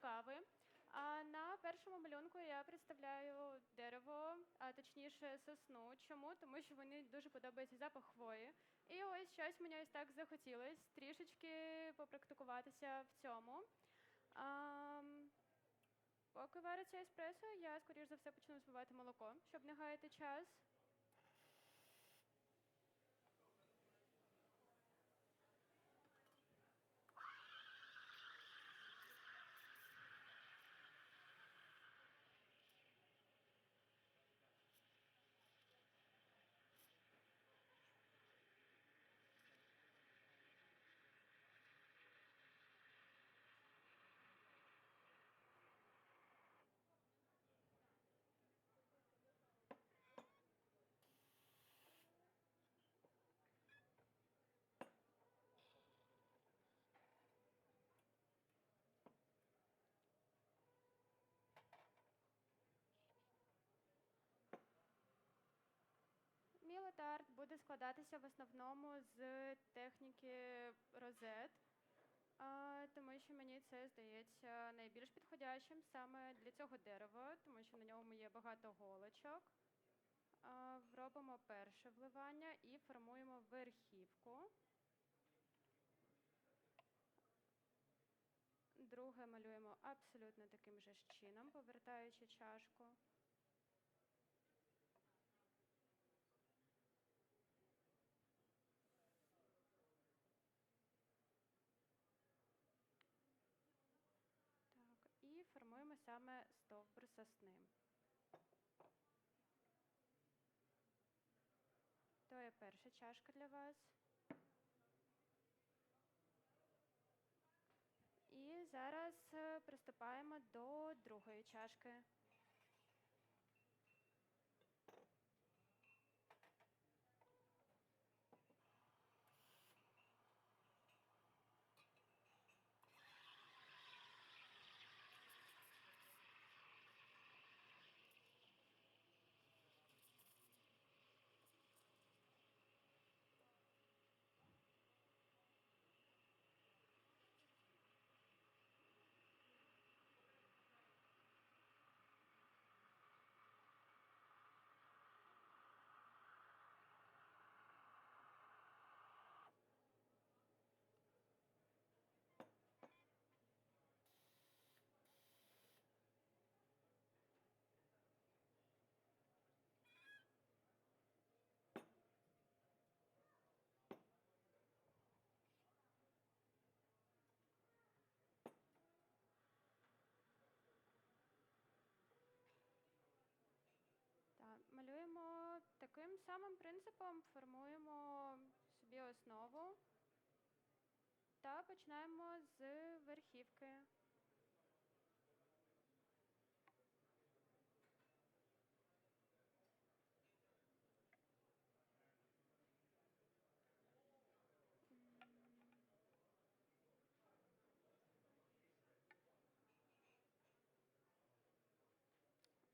кави. А на першому малюнку я представляю дерево, а точніше сосну. Чому? Тому що мені дуже подобається запах хвої. І ось щось мені ось так захотілось трішечки попрактикуватися в цьому. А, поки вариться еспресо, я скоріш за все почну збивати молоко, щоб не гаяти час. Мій летард буде складатися в основному з техніки розет, тому що мені це здається найбільш підходящим саме для цього дерева, тому що на ньому є багато голочок. Робимо перше вливання і формуємо верхівку. Друге малюємо абсолютно таким же чином, повертаючи чашку. Так, і формуємо саме стовбур сосни. То є перша чашка для вас. І зараз е, приступаємо до другої чашки. Так, таким самим принципом, формуємо собі основу та починаємо з верхівки.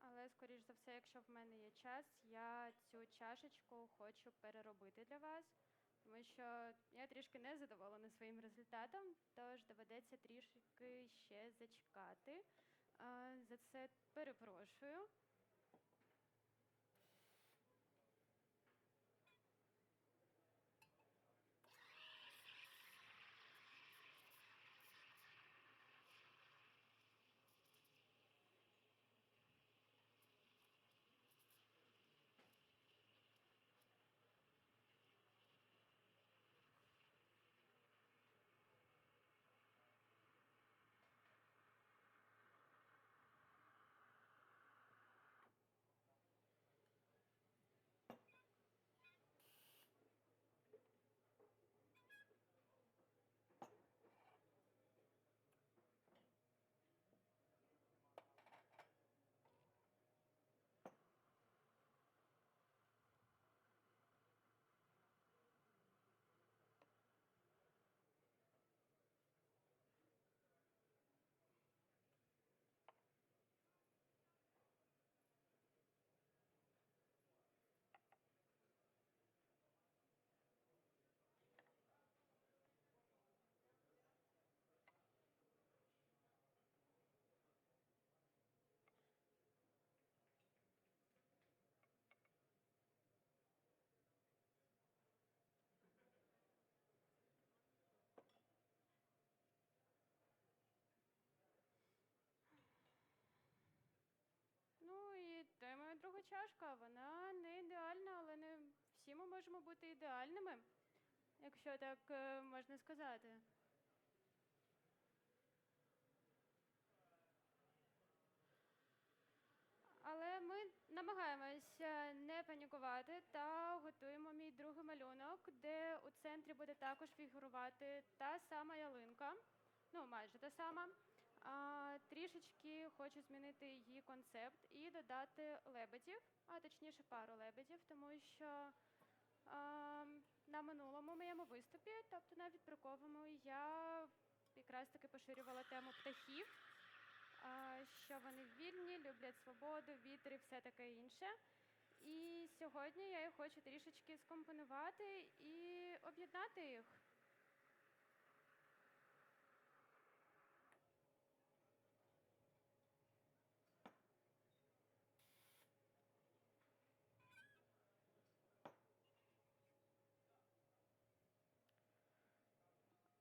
Але, скоріш за все, якщо в мене є час, я цю чашечку хочу переробити для вас, тому що я трішки не задоволена своїм результатом, тож доведеться трішки ще зачекати. За це перепрошую. Друга чашка, вона не ідеальна, але не всі ми можемо бути ідеальними, якщо так е, можна сказати. Але ми намагаємося не панікувати та готуємо мій другий малюнок, де у центрі буде також фігурувати та сама ялинка, ну майже та сама. Трішечки хочу змінити її концепт і додати лебедів, а точніше пару лебедів, тому що на минулому моєму виступі, тобто на відбірковому, я якраз таки поширювала тему птахів що вони вільні, люблять свободу, вітер і все таке інше. І сьогодні я їх хочу трішечки скомпонувати і об'єднати їх.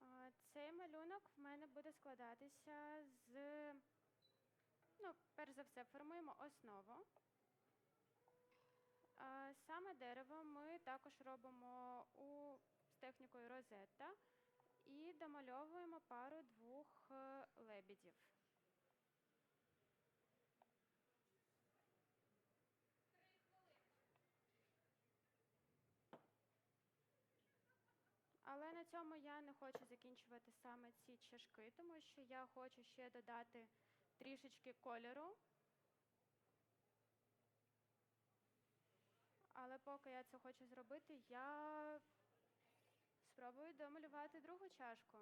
А, Цей малюнок в мене буде складатися з Ну, перш за все, формуємо основу. Саме дерево ми також робимо у, з технікою розетта і домальовуємо пару двох е, цьому я не хочу закінчувати саме ці чашки, тому що я хочу ще додати трішечки кольору. Але поки я це хочу зробити, я спробую домалювати другу чашку.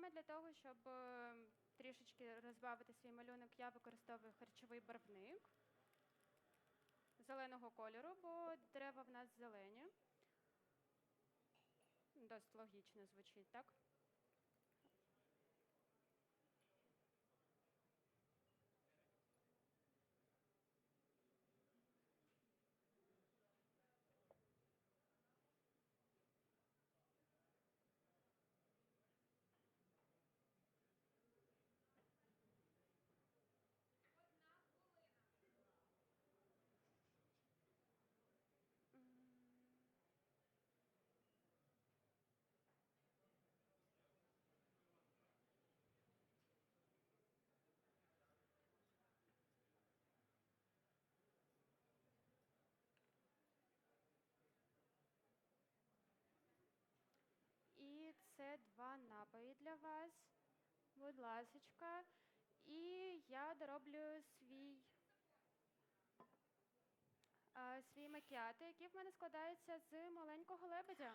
Саме для того, щоб е, трішечки розбавити свій малюнок, я використовую харчовий барвник зеленого кольору, бо дерева в нас зелені. Досить логічно звучить, так? І два напої для вас. Будь ласочка. І я дороблю свій, свій макіати, який в мене складається з маленького лебедя.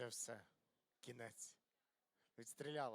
Вже все. Кінець. Відстріляли.